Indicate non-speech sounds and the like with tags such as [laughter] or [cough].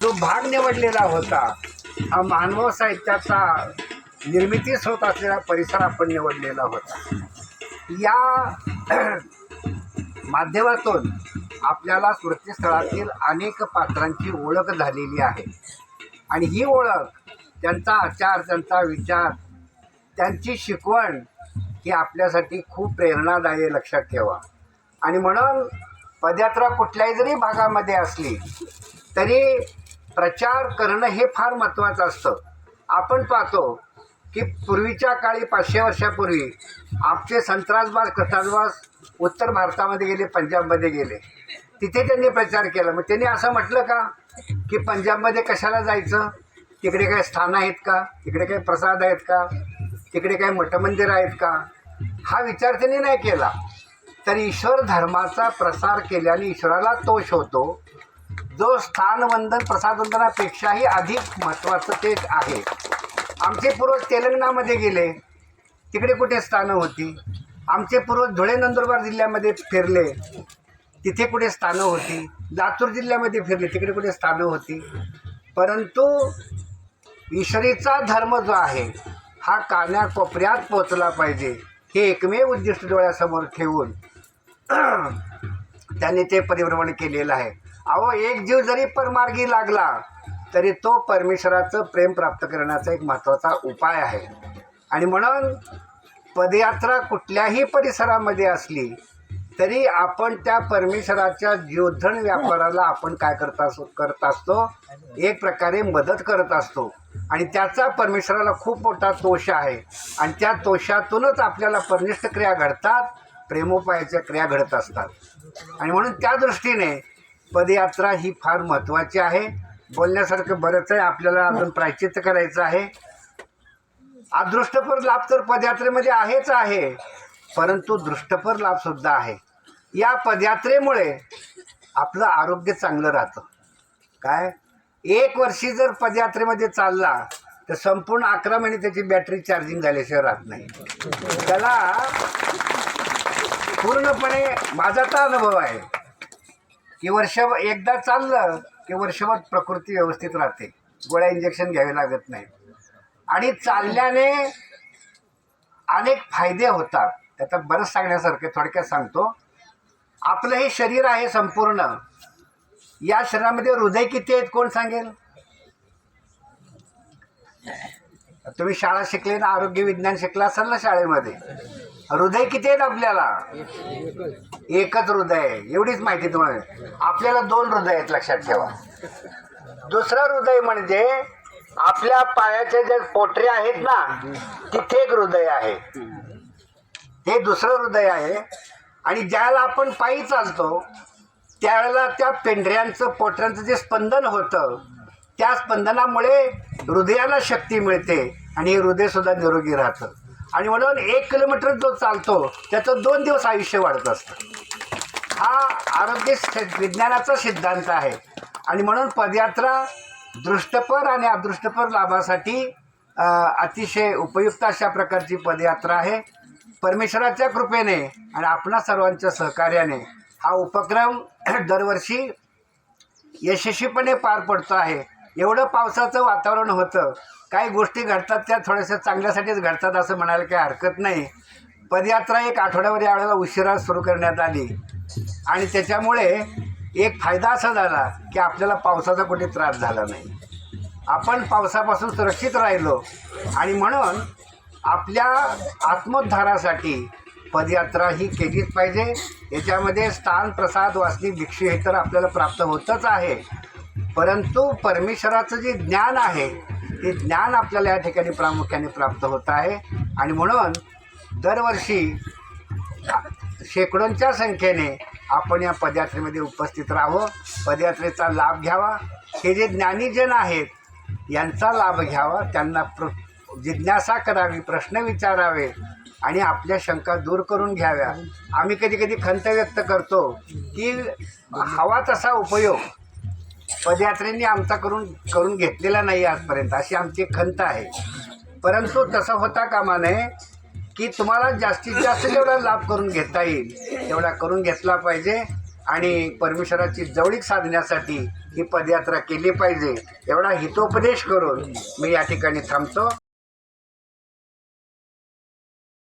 जो भाग निवडलेला होता हा मानव साहित्याचा निर्मितीच होत असलेला परिसर आपण निवडलेला होता. या [clears throat] माध्यमातून आपल्याला स्मृतीस्थळातील अनेक पात्रांची ओळख झालेली आहे. आणि ही ओळख त्यांचा आचार त्यांचा विचार त्यांची शिकवण ही आपल्यासाठी खूप प्रेरणादायी लक्षात ठेवा. आणि म्हणून पदयात्रा कुठल्याही जरी भागामध्ये असली तरी प्रचार करणं हे फार महत्त्वाचं असतं. आपण पाहतो की पूर्वीच्या काळी पाचशे वर्षापूर्वी आपचे संत्रासबाज कथासबाज उत्तर भारतामध्ये गेले पंजाबमध्ये गेले. तिथे त्यांनी प्रचार केला. मग त्यांनी असं म्हटलं का? की पंजाबमध्ये कशाला जायचं? तिकडे काही स्थानं आहेत का? तिकडे काही प्रसाद आहेत का? तिकडे काही मठमंदिरं आहेत का? हा विचार त्यांनी नाही केला. तर ईश्वर धर्माचा प्रसार केल्याने ईश्वराला तोष होतो. जो स्थानवंदन प्रसादवंदनापेक्षाही अधिक महत्त्वाचं ते आहे. आमचे पूर्वज तेलंगणामध्ये गेले. तिकडे कुठे स्थानं होती? आमचे पूर्वज धुळे नंदुरबार जिल्ह्यामध्ये फिरले. तिथे कुठे स्थानं होती? लातूर जिल्ह्यामध्ये फिरले. तिकडे कुठे स्थानं होती? परंतु ईश्वरीचा धर्म जो आहे हा कानाकोपऱ्यात पोचला पाहिजे हे एकमेव उद्दिष्ट डोळ्यासमोर ठेवून [clears throat] त्यांनी ते परिभ्रमण केलेलं आहे. अहो एक जीव जरी परमार्गी लागला तरी तो परमेश्वराचं प्रेम प्राप्त करण्याचा एक महत्त्वाचा उपाय आहे. आणि म्हणून पदयात्रा कुठल्याही परिसरामध्ये असली तरी आपण त्या परमेश्वराच्या जीवधन व्यापाराला आपण काय करत असो करत असतो? एक प्रकारे मदत करत असतो. आणि त्याचा परमेश्वराला खूप मोठा तोष आहे. आणि त्या तोषातूनच आपल्याला परनिष्ठ क्रिया घडतात प्रेमोपायाच्या क्रिया घडत असतात. आणि म्हणून त्या दृष्टीने पदयात्रा ही फार महत्त्वाची आहे. बोलण्यासारखं बरंच आहे. आपल्याला अजून प्रायचित्त करायचं आहे. अदृष्टपर लाभ तर पदयात्रेमध्ये आहेच आहे. परंतु दृष्टपर लाभसुद्धा आहे. या पदयात्रेमुळे आपलं आरोग्य चांगलं राहतं. काय? एक वर्षी जर पदयात्रेमध्ये चालला तर संपूर्ण अकरा महिने त्याची बॅटरी चार्जिंग झाल्याशिवाय राहत नाही. त्याला पूर्णपणे माझा तर अनुभव आहे. की वर्षभर एकदा चाललं की वर्षभर प्रकृती व्यवस्थित राहते. गोळ्या इंजेक्शन घ्यावे लागत नाही आणि चालल्याने अनेक फायदे होतात. त्याचा बरंच सांगण्यासारखे थोडक्यात सांगतो. आपलं हे शरीर आहे संपूर्ण. या शरीरामध्ये हृदय किती आहेत कोण सांगेल? तुम्ही शाळा शिकले ना आरोग्य विज्ञान शिकला असाल ना शाळेमध्ये? हृदय किती आहेत आपल्याला? एकच हृदय आहे. एवढीच माहिती तुम्हाला आपल्याला दोन हृदय आहेत लक्षात ठेवा. दुसरं हृदय म्हणजे आपल्या पायाच्या ज्या पोटरे आहेत ना तिथे एक हृदय आहे. हे दुसरं हृदय आहे. आणि ज्यावेळेला आपण पायी चालतो त्यावेळेला त्या पेंढऱ्यांचं पोटऱ्यांचं जे स्पंदन होतं त्या स्पंदनामुळे हृदयाला शक्ती मिळते आणि हे हृदयसुद्धा निरोगी राहतं. आणि म्हणून एक किलोमीटर जो चालतो त्याचं दोन दिवस आयुष्य वाढत असतं. हा आरोग्य विज्ञानाचा सिद्धांत आहे. आणि म्हणून पदयात्रा दृष्टपर आणि अदृष्टपर लाभासाठी अतिशय उपयुक्त अशा प्रकारची पदयात्रा आहे. परमेश्वराच्या कृपेने आणि आपणा सर्वांच्या सहकार्याने हा उपक्रम दरवर्षी यशस्वीपणे पार पडतो आहे. एवढं पावसाचं वातावरण होतं. काही गोष्टी घडतात त्या थोड्याशा चांगल्यासाठीच घडतात असं म्हणायला काही हरकत नाही. पदयात्रा एक आठवड्यावर यावेळेला उशिरा सुरू करण्यात आली. आणि त्याच्यामुळे एक फायदा असा झाला की आपल्याला पावसाचा कुठे त्रास झाला नाही. आपण पावसापासून सुरक्षित राहिलो आणि म्हणून आपल्या आत्मोद्धारासाठी पदयात्रा ही केलीच पाहिजे. याच्यामध्ये स्थान प्रसाद वासनी भिक्षू हे तर आपल्याला प्राप्त होतच आहे. परंतु परमेश्वराचं जे ज्ञान आहे ते ज्ञान आपल्याला या ठिकाणी प्रामुख्याने प्राप्त होत आहे. आणि म्हणून दरवर्षी शेकडोंच्या संख्येने आपण या पदयात्रेमध्ये उपस्थित राहावं. पदयात्रेचा लाभ घ्यावा. हे जे ज्ञानीजन आहेत यांचा लाभ घ्यावा. त्यांना प्र जिज्ञासा करावी प्रश्न विचारावे आणि आपल्या शंका दूर करून घ्याव्या. आम्ही कधी कधी खंत व्यक्त करतो की हवा तसा उपयोग पदयात्रेने आमचा करून करून घेतलेला नाही आजपर्यंत अशी आमची एक खंत आहे. परंतु तसं होता कामा नये की तुम्हाला जास्तीत जास्त जेवढा लाभ करून घेता येईल तेवढा करून घेतला पाहिजे आणि परमेश्वराची जवळीक साधण्यासाठी ही पदयात्रा केली पाहिजे एवढा हितोपदेश करून मी या ठिकाणी थांबतो.